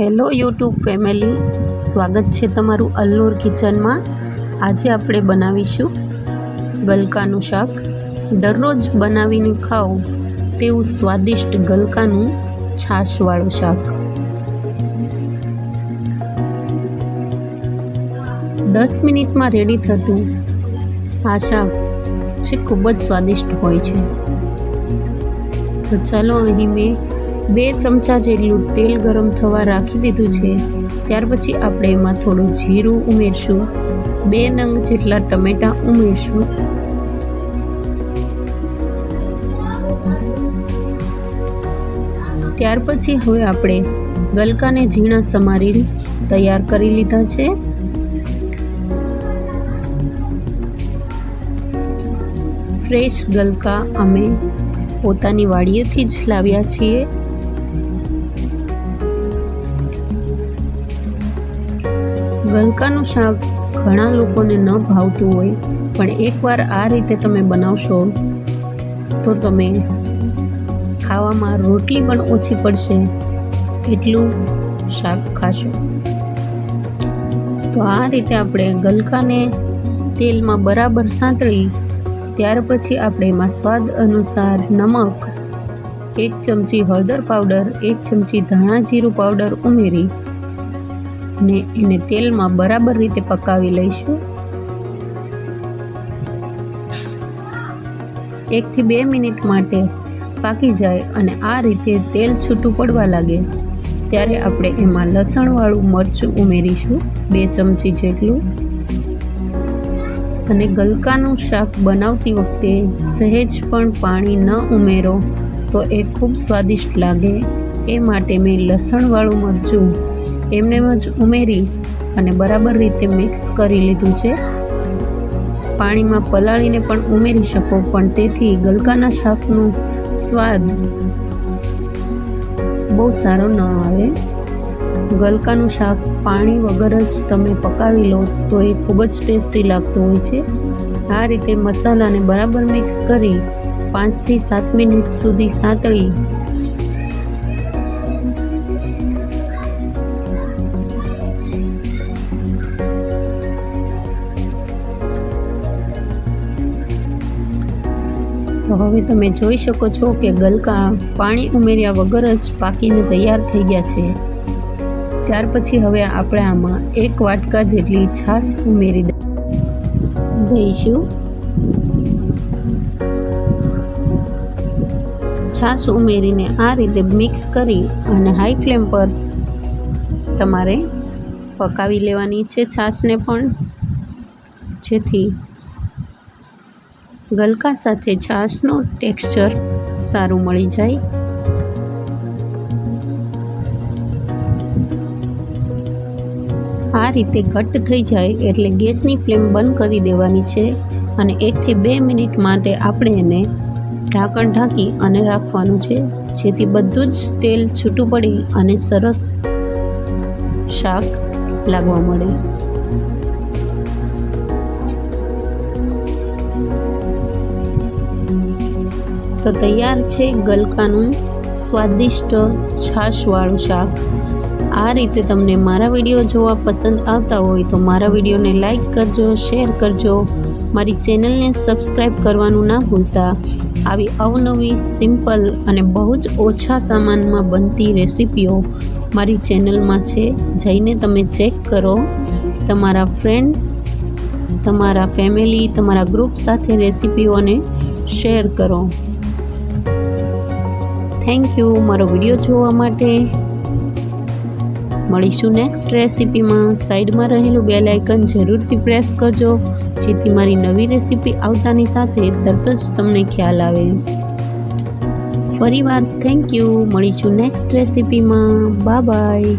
Hello YouTube family, સ્વાગત છે તમારું અલ્લુર કિચનમાં. આજે આપણે બનાવીશું ગલકાનું શાક. દરરોજ બનાવીને ખાઓ તેવું સ્વાદિષ્ટ ગલકાનું છાશવાળું શાક. દસ મિનિટમાં રેડી થતું આ શાક જે ખૂબ જ સ્વાદિષ્ટ હોય છે. તો ચાલો અહીં મેં બે ચમચા જેટલું તેલ ગરમ થવા રાખી દીધું છે. ત્યાર પછી આપણે એમાં થોડું જીરું ઉમેરશું. બે નંગ જેટલા ટમેટાં ઉમેરશું. ત્યાર પછી હવે આપણે ગલકાને ઝીણા સમારી તૈયાર કરી લીધા છે. ફ્રેશ ગલકા અમે પોતાની વાડીએથી જ લાવ્યા છીએ. ગલકાનું શાક ઘણા લોકોને ન ભાવતું હોય, પણ એકવાર આ રીતે તમે બનાવશો, તો તમે ખાવામાં રોટલી પણ ઓછી પડશે, એટલું શાક ખાશો. તો આ રીતે આપણે ગલકાને તેલમાં બરાબર સાંતળી, ત્યાર પછી આપણે એમાં સ્વાદ અનુસાર નમક, એક ચમચી હળદર પાવડર, એક ચમચી ધાણા જીરું પાવડર ઉમેરી અને એને તેલમાં બરાબર રીતે પકાવી લઈશું. એકથી બે મિનિટ માટે પાકી જાય અને આ રીતે તેલ છૂટું પડવા લાગે. ત્યારે આપણે એમાં લસણવાળું મરચું ઉમેરીશું, બે ચમચી જેટલું. અને ગલકાનું શાક બનાવતી વખતે સહેજ પણ પાણી ન ઉમેરો તો એ ખૂબ સ્વાદિષ્ટ લાગે. એ માટે મેં લસણવાળું મરચું એમને જ ઉમેરી અને બરાબર રીતે મિક્સ કરી લીધું છે. પાણીમાં પલાળીને પણ ઉમેરી શકો, પણ તેથી ગલકાના શાકનો સ્વાદ બહુ સારો ન આવે. ગલકાનું શાક પાણી વગર જ તમે પકાવી લો તો એ ખૂબ જ ટેસ્ટી લાગતું હોય છે. આ રીતે મસાલાને બરાબર મિક્સ કરી પાંચથી સાત મિનિટ સુધી સાંતળી તો હવે તમે જોઈ શકો છો કે ગલકા પાણી ઉમેર્યા વગર જ પાકીને તૈયાર થઈ ગયા છે. ત્યાર પછી હવે આપણે આમાં એક વાટકા જેટલી છાશ ઉમેરી દઈશું. છાશ ઉમેરીને આ રીતે મિક્સ કરી અને હાઈ ફ્લેમ પર તમારે પકાવી લેવાની છે છાશને પણ. જેથી ગલકા સાથે છાશનો ટેક્સચર સારું મળી જાય. આ રીતે ઘટ્ટ થઈ જાય એટલે ગેસની ફ્લેમ બંધ કરી દેવાની છે અને એકથી બે મિનિટ માટે આપણે એને ઢાંકણ ઢાંકી અને રાખવાનું છે. જેથી બધું જ તેલ છૂટું પડી અને સરસ શાક લાગવા મળે. તો તૈયાર છે ગલકાનું સ્વાદિષ્ટ છાશવાળું શાક. આ રીતે તમને મારા વીડિયો જોવા પસંદ આવતા હોય તો મારા વિડીયોને લાઇક કરજો, શેર કરજો. મારી ચેનલને સબસ્ક્રાઈબ કરવાનું ના ભૂલતા. આવી અવનવી, સિમ્પલ અને બહુ જ ઓછા સામાનમાં બનતી રેસીપીઓ મારી ચેનલમાં છે. જઈને તમે ચેક કરો. તમારા ફ્રેન્ડ, તમારા ફેમિલી, તમારા ગ્રુપ સાથે રેસીપીઓને શેર કરો. થેન્ક યુ મારો વીડિયો જોવા માટે મળીશું નેક્સ્ટ રેસીપીમાં. સાઈડમાં રહેલું બેલ આઇકન જરૂરથી પ્રેસ કરજો, જેથી મારી નવી રેસીપી આવતાની સાથે તરત જ તમને ખ્યાલ આવે. ફરી વાર થેન્ક યુ મળીશું નેક્સ્ટ રેસીપીમાં. બા બાય